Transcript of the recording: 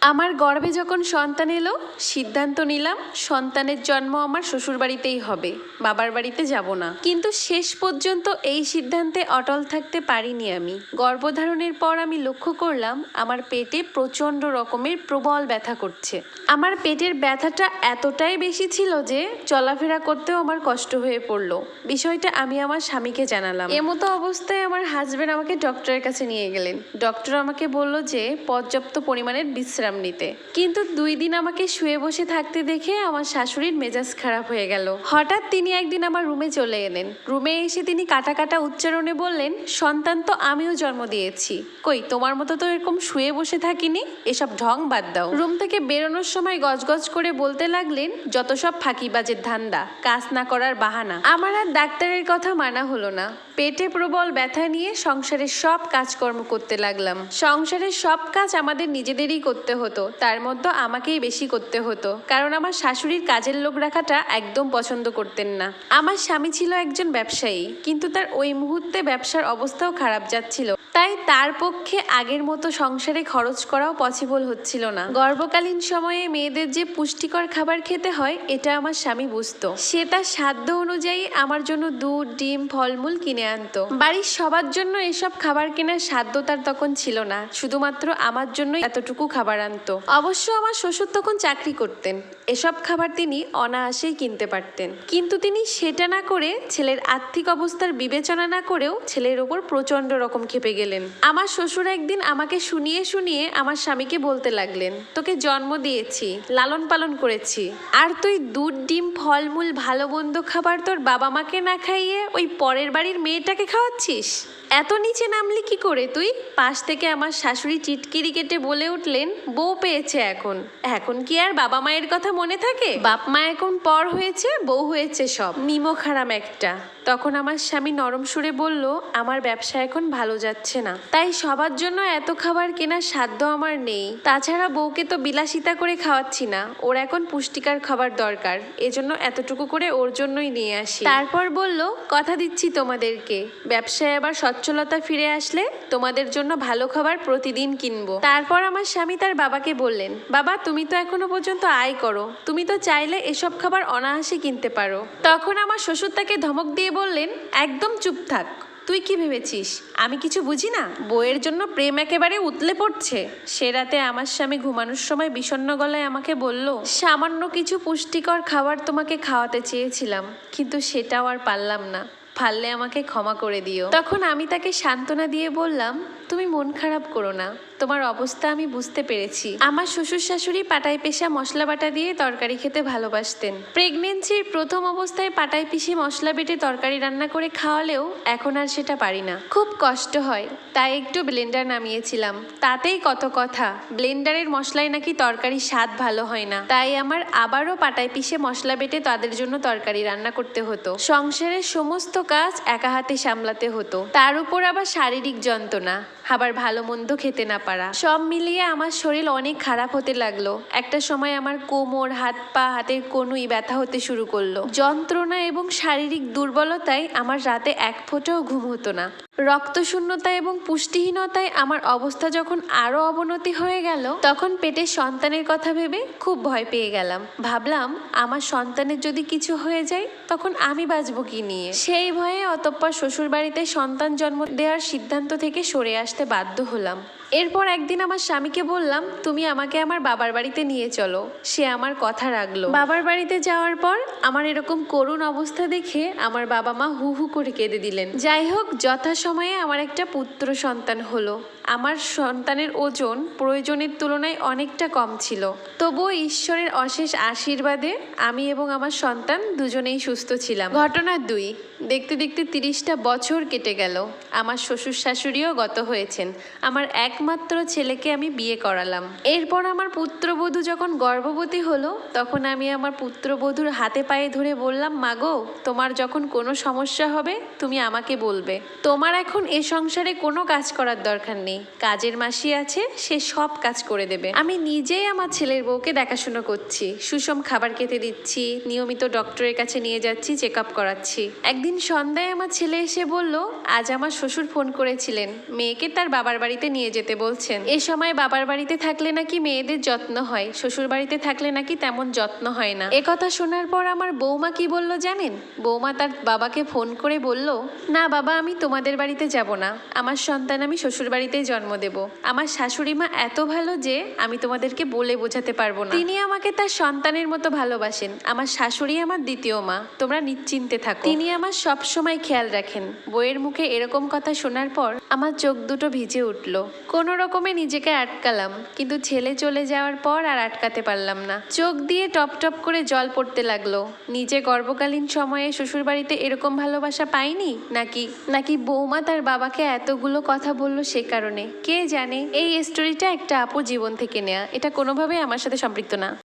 আমার গর্ভে যখন সন্তান এলো, সিদ্ধান্ত নিলাম সন্তানের জন্ম আমার শ্বশুরবাড়িতেই হবে, বাবার বাড়িতে যাব না। কিন্তু শেষ পর্যন্ত এই সিদ্ধান্তে অটল থাকতে পারিনি আমি। গর্ভধারণের পর আমি লক্ষ্য করলাম, আমার পেটে প্রচণ্ড রকমের প্রবল ব্যথা করছে। আমার পেটের ব্যথাটা এতটাই বেশি ছিল যে চলাফেরা করতেও আমার কষ্ট হয়ে পড়ল। বিষয়টা আমি আমার স্বামীকে জানালাম। এমতো অবস্থায় আমার হাজবেন্ড আমাকে ডক্টরের কাছে নিয়ে গেলেন। ডক্টর আমাকে বলল যে, পর্যাপ্ত পরিমাণের বিশ্রাম নিতে। কিন্তু দুই দিন আমাকে শুয়ে বসে থাকতে দেখে আমার শাশুড়ির মেজাজ খারাপ হয়ে গেল। হঠাৎ তিনি একদিন আমার রুমে চলে এলেন। রুমে এসে তিনি কাটা কাটা উচ্চারণে বললেন, সন্তান তো আমিও জন্ম দিয়েছি। কই, তোমার মতো তো এরকম শুয়ে বসে থাকিনি? এসব ঢং বাদ দাও। রুম থেকে বেরোনোর সময় গজগজ করে বলতে লাগলেন, যত সব ফাঁকিবাজের ধান্দা, কাজ না করার বাহানা। আমার আর ডাক্তারের কথা মানা হলো না। পেটে প্রবল ব্যথা নিয়ে সংসারের সব কাজকর্ম করতে লাগলাম। সংসারের সব কাজ আমাদের নিজেদেরই করতে হতো, তার মধ্যে আমাকেই বেশি করতে হতো। কারণ আমার শাশুড়ির কাজের লোক রাখাটা একদম পছন্দ করতেন না। আমার স্বামী ছিল একজন ব্যবসায়ী, কিন্তু তার ওই মুহূর্তে ব্যবসার অবস্থাও খারাপ যাচ্ছিল। তাই তার পক্ষে আগের মতো সংসারে খরচ করাও পসিবল হচ্ছিল না। গর্ভকালীন সময়ে মেয়েদের যে পুষ্টিকর খাবার খেতে হয়, এটা আমার স্বামী বুঝতো। সে তার সাধ্য অনুযায়ী আমার জন্য দুধ, ডিম, ফলমূল কিনে আনতো। বাড়ির সবার জন্য এসব খাবার কেনার সাধ্য তার তখন ছিল না। শুধুমাত্র আমার জন্য এতটুকু খাবার আনতো। অবশ্য আমার শ্বশুর তখন চাকরি করতেন। এসব খাবার তিনি অনায়াসেই কিনতে পারতেন। কিন্তু তিনি সেটা না করে ছেলের আর্থিক অবস্থার বিবেচনা না করেও ছেলের ওপর প্রচণ্ড রকম খেপে গেলেন। আমার শ্বশুর একদিন আমাকে শুনিয়ে শুনিয়ে আমার স্বামীকে বলতে লাগলেন, তোকে জন্ম দিয়েছি, লালন পালন করেছি। আর তুই দুধ, ডিম, ফলমূল, ভালো, মন্দ খাবার তোর বাবা মাকে না খাইয়ে ওই পরের বাড়ির মেয়েটাকে খাওয়াচ্ছিস? এত নিচে নামলি কি করে তুই? পাশ থেকে আমার শাশুড়ি চিটকিরি কেটে বলে উঠলেন, বউ পেয়েছে এখন। এখন কি আর বাবা মায়ের কথা মনে থাকে? বাপ মা এখন পর হয়েছে, বউ হয়েছে সব। নিমো খারাম একটা। তখন আমার স্বামী নরম সুরে বলল, আমার ব্যবসা এখন ভালো যাচ্ছে না। তাই সবার জন্য এত খাবার কেনার সাধ্য আমার নেই। তাছাড়া বউকে তো বিলাসিতা করে খাওয়াচ্ছি না। ওর এখন পুষ্টিকর খাবার দরকার। এজন্য এতটুকু করে ওর জন্যই নিয়ে আসি। তারপর বলল, কথা দিচ্ছি তোমাদেরকে। ব্যবসায় আবার সচ্ছলতা ফিরে আসলে তোমাদের জন্য ভালো খাবার প্রতিদিন কিনবো। তারপর আমার স্বামী তার বাবাকে বললেন, বাবা, তুমি তো এখনও পর্যন্ত আয় করো। তুমি তো চাইলে এসব খাবার অনায়াসে কিনতে পারো। তখন আমার শ্বশুর তাকে ধমক দিয়ে বললেন, একদম চুপ থাক। তুই কি ভেবেছিস? আমি কিছু বুঝি না? বইয়ের জন্য প্রেম একেবারে উতলে পড়ছে। সে রাতে আমার স্বামী ঘুমানোর সময় বিষণ্ণ গলায় আমাকে বলল, সামান্য কিছু পুষ্টিকর খাবার তোমাকে খাওয়াতে চেয়েছিলাম, কিন্তু সেটাও আর পারলাম না। পারলে আমাকে ক্ষমা করে দিও। তখন আমি তাকে সান্ত্বনা দিয়ে বললাম তুমি মন খারাপ করো না। তোমার অবস্থা আমি বুঝতে পেরেছি। আমার শ্বশুর শাশুড়ি পাটায় পেশা মশলা বাটা দিয়ে তরকারি খেতে ভালোবাসতেন। প্রেগনেন্সির প্রথম অবস্থায় পাটায় পিষে মশলা বেটে তরকারি রান্না করে খাওয়ালেও এখন আর সেটা পারি না। খুব কষ্ট হয়, তাই একটু ব্লেন্ডার নামিয়েছিলাম। তাতেই কত কথা, ব্লেন্ডারের মশলায় নাকি তরকারি স্বাদ ভালো হয় না। তাই আমার আবারও পাটায় পিষে মশলা বেটে তাদের জন্য তরকারি রান্না করতে হতো। সংসারের সমস্ত কাজ একা হাতে সামলাতে হতো। তার উপর আবার শারীরিক যন্ত্রণা। আবার ভালো মন্দ খেতে না পারা। সব মিলিয়ে আমার শরীর অনেক খারাপ হতে লাগল। একটা সময় আমার কোমর, হাত পা, হাতের কনুই ব্যথা হতে শুরু করল। যন্ত্রণা এবং শারীরিক দুর্বলতায় আমার রাতে এক ফোঁটাও ঘুম হতো না। রক্তশূন্যতা এবং পুষ্টিহীনতায় আমার অবস্থা যখন আরও অবনতি হয়ে গেল, তখন পেটের সন্তানের কথা ভেবে খুব ভয় পেয়ে গেলাম। ভাবলাম, আমার সন্তানের যদি কিছু হয়ে যায়, তখন আমি বাঁচবো কি নিয়ে? সেই ভয়ে অতঃপর শ্বশুরবাড়িতে সন্তান জন্ম দেওয়ার সিদ্ধান্ত থেকে সরে আসতে বাধ্য হলাম। এরপর একদিন আমার স্বামীকে বললাম, তুমি আমাকে আমার বাবার বাড়িতে নিয়ে চলো। সে আমার কথা রাখল। বাবার বাড়িতে যাওয়ার পর আমার এরকম করুণ অবস্থা দেখে আমার বাবা মা হু হু করে কেঁদে দিলেন। যাই হোক, যথাসময়ে আমার একটা পুত্র সন্তান হলো। আমার সন্তানের ওজন প্রয়োজনের তুলনায় অনেকটা কম ছিল। তবুও ঈশ্বরের অশেষ আশীর্বাদে আমি এবং আমার সন্তান দুজনেই সুস্থ ছিলাম। ঘটনা দুই, দেখতে দেখতে তিরিশটা বছর কেটে গেল। আমার শ্বশুর শাশুড়িও গত হয়েছেন। আমার একমাত্র ছেলেকে আমি বিয়ে করালাম। এরপর আমার পুত্রবধূ যখন গর্ভবতী হলো, তখন আমি আমার পুত্রবধূর হাতে পায়ে ধরে বললাম মাগো তোমার যখন কোনো সমস্যা হবে, তুমি আমাকে বলবে। তোমার এখন এ সংসারে কোনো কাজ করার দরকার নেই। কাজের মাসি আছে, সে সব কাজ করে দেবে। আমি নিজেই আমার ছেলের বউকে দেখাশুনো করছি। সুষম খাবার খেতে দিচ্ছি, নিয়মিত ডক্টরের কাছে নিয়ে যাচ্ছি চেক আপ করাচ্ছি। একদিন সন্ধ্যায় আমার ছেলে এসে বলল, আজ আমার শ্বশুর ফোন করেছিলেন। মেয়েকে তার বাবার বাড়িতে নিয়ে যেতে বলছেন। এ সময় বাবার বাড়িতে থাকলে নাকি মেয়েদের যত্ন হয়, শ্বশুর বাড়িতে থাকলে নাকি তেমন যত্ন হয় না। এ কথা শোনার পর আমার বৌমা কি বলল জানেন? বৌমা তার বাবাকে ফোন করে বলল, না বাবা, আমি তোমাদের বাড়িতে যাব না। আমার সন্তান আমি শ্বশুর বাড়িতেই জন্ম দেব। আমার শাশুড়ি মা এত ভালো যে আমি তোমাদেরকে বলে বোঝাতে পারব না। তিনি আমাকে তার সন্তানের মতো ভালোবাসেন। আমার শাশুড়ি আমার দ্বিতীয় মা। তোমরা নিশ্চিন্তে থাকো। তিনি আমার সব সময় খেয়াল রাখেন। বইয়ের মুখে এরকম কথা শোনার পর আমার চোখ দুটো ভিজে উঠল। কোনো রকমে নিজেকে আটকালাম, কিন্তু ছেলে চলে যাওয়ার পর আর আটকাতে পারলাম না। চোখ দিয়ে টপ টপ করে জল পড়তে লাগল। নিজে গর্ভকালীন সময়ে শ্বশুরবাড়িতে এরকম ভালোবাসা পাইনি? নাকি নাকি বৌমা তার বাবাকে এতগুলো কথা বলল সে কারণে? কে জানে? এই স্টোরিটা একটা আপু জীবন থেকে নেয়া। এটা কোনোভাবেই আমার সাথে সম্পৃক্ত না।